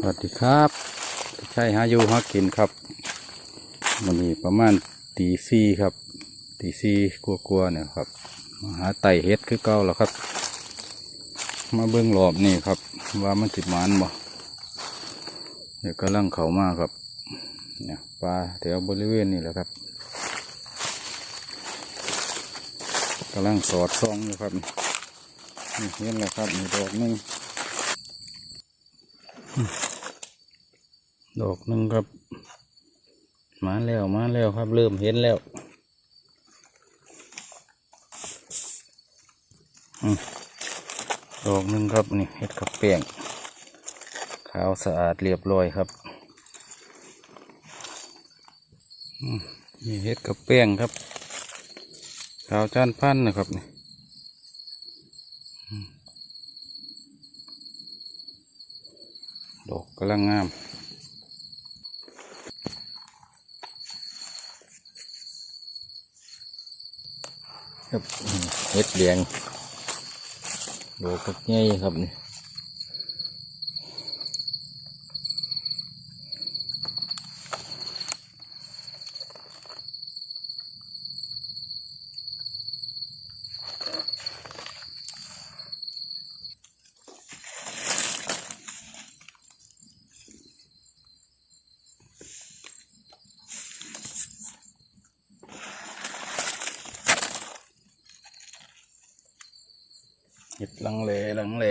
สวัสดีครับใช่หาอยู่หากินครับมันนี้ประมาณตีสี่ครับตีสี่กลัวๆเนี่ยครับมาหาไต่เฮ็ดคือเก่าแล้วครับ มาเบิ้งรอบนี่ครับ ว่ามันติดมันบ่เดี๋ยวกำลังเขามาครับเนี่ยปลาแถวบริเวณนี่แหละครับกำลังสอดซองอยู่ครับนี่เห็นแล้วครับมีดอกนึง ดอกหนึ่งครับ มาแล้วมาแล้วครับ เริ่มเห็นแล้วอดอกหนึ่งครับนี่เห็ดกับแป้งขาวสะอาดเรียบร้อยครับมนี่เห็ดกับแป้งครับขาวจานพันนะครับนี่อืม ดอกกำลังงามครับอืมเห็ดเหลียงดอกักง่ายครับนี่ ลังเลลังเล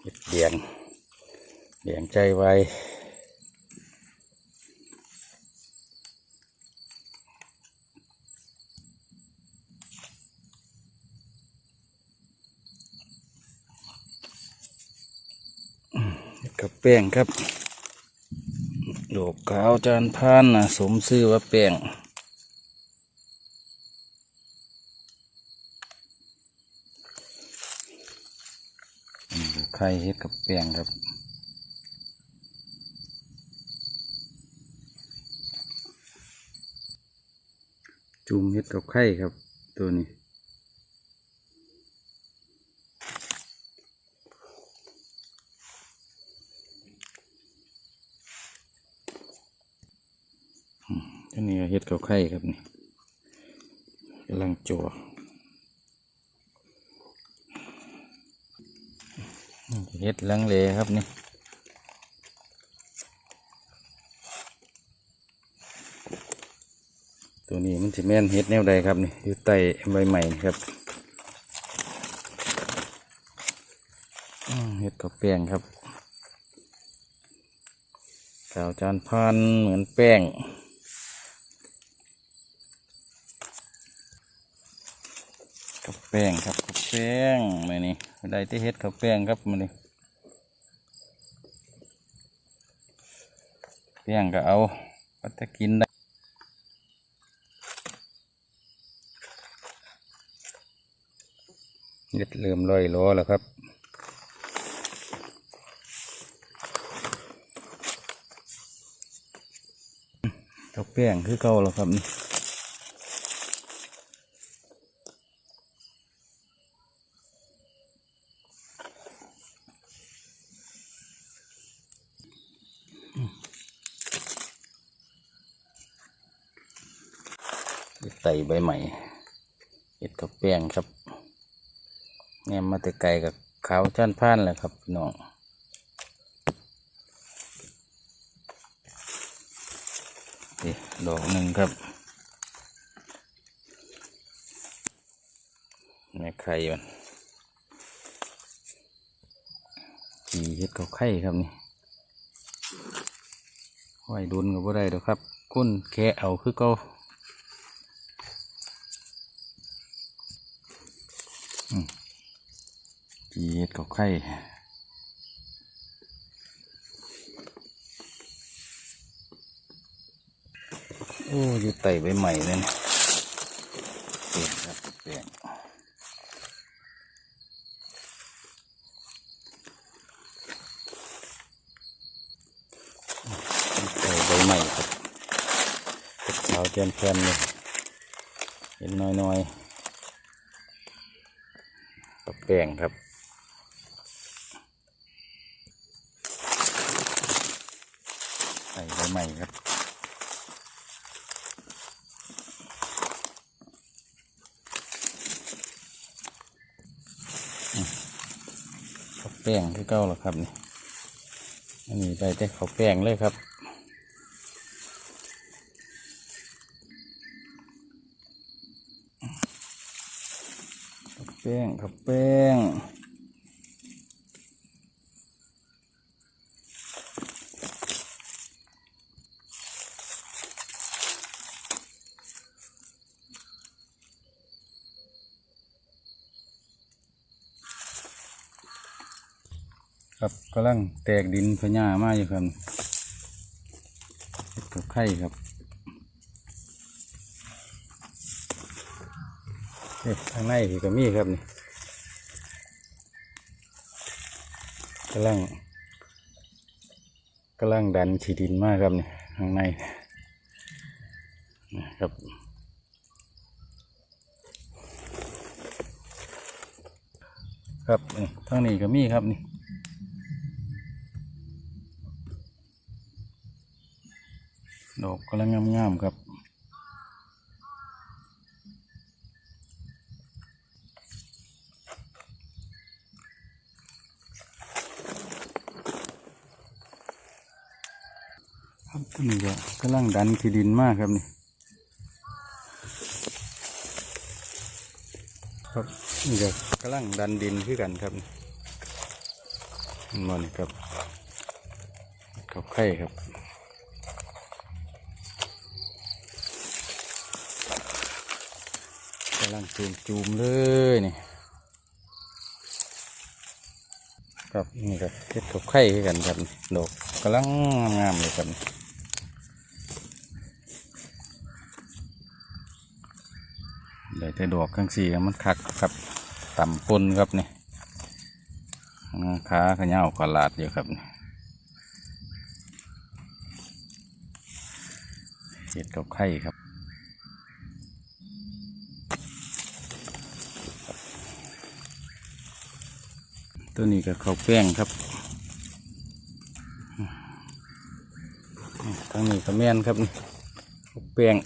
เห็ดเบียงเหลียงใจไวอืมเห็ดกับแป้งครับดอกขาวจานพานนะสมชื่อว่าแป้ง นี่คือไข่เฮ็ดกับแป้งครับจุ่มเฮ็ดกับไข่ครับ ตัวนี้อืมตัวนี้เฮ็ดกับไข่ครับนี่กำลังจั่ว เฮ็ดลังเลครับนี่ตัวนี้มันจะแม่นเฮ็ดแนวใดครับนี่อยู่ใต้ใบใหม่นะครับเฮ็ดกับแป้งครับกาวจานพันเหมือนแป้งกับแป้งครับกับแป้งมานี่ได้ที่เฮ็ดกับแป้งครับมานี่ แป้งก็เอาก็จะกินได้เฮ็ดเริ่มลอยล้อแล้วครับตกับแป้งคือเก่าแล้วครับนี่ ไต่ใบใหม่เห็ดกับแป้งครับแนมมาแต่ไกลกับขาวจ้านพานแหละครับน้องนี่ดอกหนึ่งครับแม่ไข่มันจีเห็ดกับไข่ครับนี่ห้อยดุนกับว่าได้ดอกครับก้นแค่เอาคือเก่า จีเอ็ ดกับไข่โอ้อยู่ไต่ใบใหม่เลยนะเปลี่ยนครับเปลี่ยนไต่ใบใหม่ครับขาวเจียนแพนเลยเห็นน้อยๆกับแป้งครับ ใส่ใหม่ครับข้าวแป้งที่เก้าแล้วครับนี่อันนี้ได้แต่ข้าวแป้งเลยครับข้าวแป้งข้าวแป้ง ครับกำลังแตกดินพญามาอยู่ครับเฮ็ดกับไข่ครับเอ๊ะทางในพี่ก็มีครับนี่กำลังกำลังดันฉีดินมากครับนี่ข้างในนะครับครับนี่ทางนี้ก็มีครับนี่ กำลังงามๆครับครับตัวนี้ก็กำลังดันที่ดินมากครับนี่ครับนี่ก็กำลังดันดินขึ้นกันครับมันครับกับไข่ครับ กำลังจูมจูมๆเลยนี่ครับนี่ก็เฮ็ดกับไข่กันครับดอกกำลังงามๆเลยครับได้แต่ดอกข้างสี่มันคักครับต่ำปนครับนี่ขาขยาวขลาดอยู่ครับนี่เฮ็ดกับไข่ครับ ตัวนี้ก็ข้าวแป้งครับทั้งนี้ก็แม่นครับนี่ข้าวแป้ง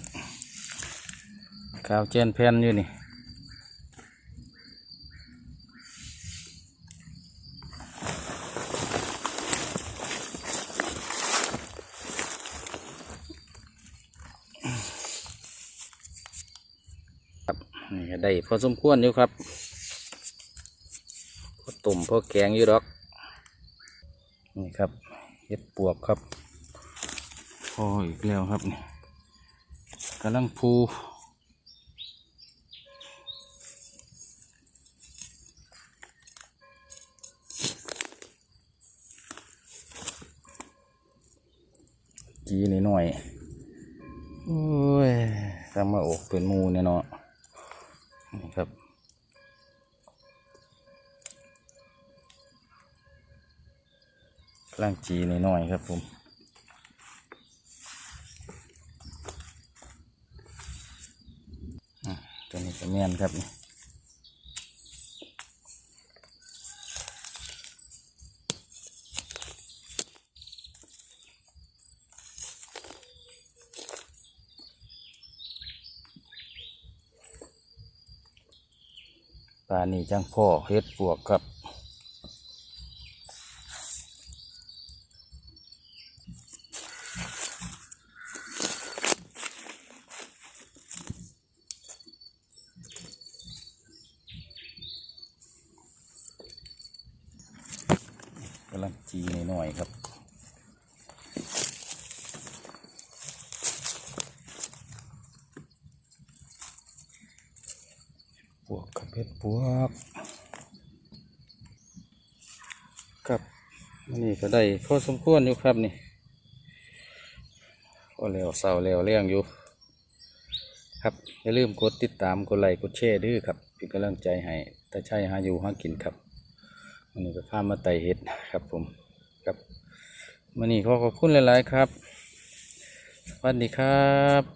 ข้าวเจนแผ่นอยู่นี่ครับนี่ก็ได้พอสมควรอยู่ครับ ตุ่มพอแกงอยู่ดอก นี่ครับเห็ดปวกครับพออีกแล้วครับนี่กำลังพูจีนิดหน่อย โอ้ยสามาอกเป็นมูเนี่ยเนาะนี่ครับ ลางจีนหน่อยๆครับผมอะตัวนี้ก็แม่นครับนี่ปลานี่จังพ่อเฮ็ดปวกครับ กำลังจีหน่อยๆครับ ปวกกับ เพชรปวกครับอันนี้ก็ได้พอสมควรอยู่ครับนี่ก็แล้วเศร้าแล้วเลี้ยงอยู่ ครับอย่าลืมกดติดตามกดไลค์กดแชร์ด้วยครับเป็นกำลังใจให้แต่ใช่หาอยู่หากินครับวันนี้ก็พามาไต่เห็ดครับผมครับวันนี้ขอขอบคุณหลาย ๆ ครับสวัสดีครับ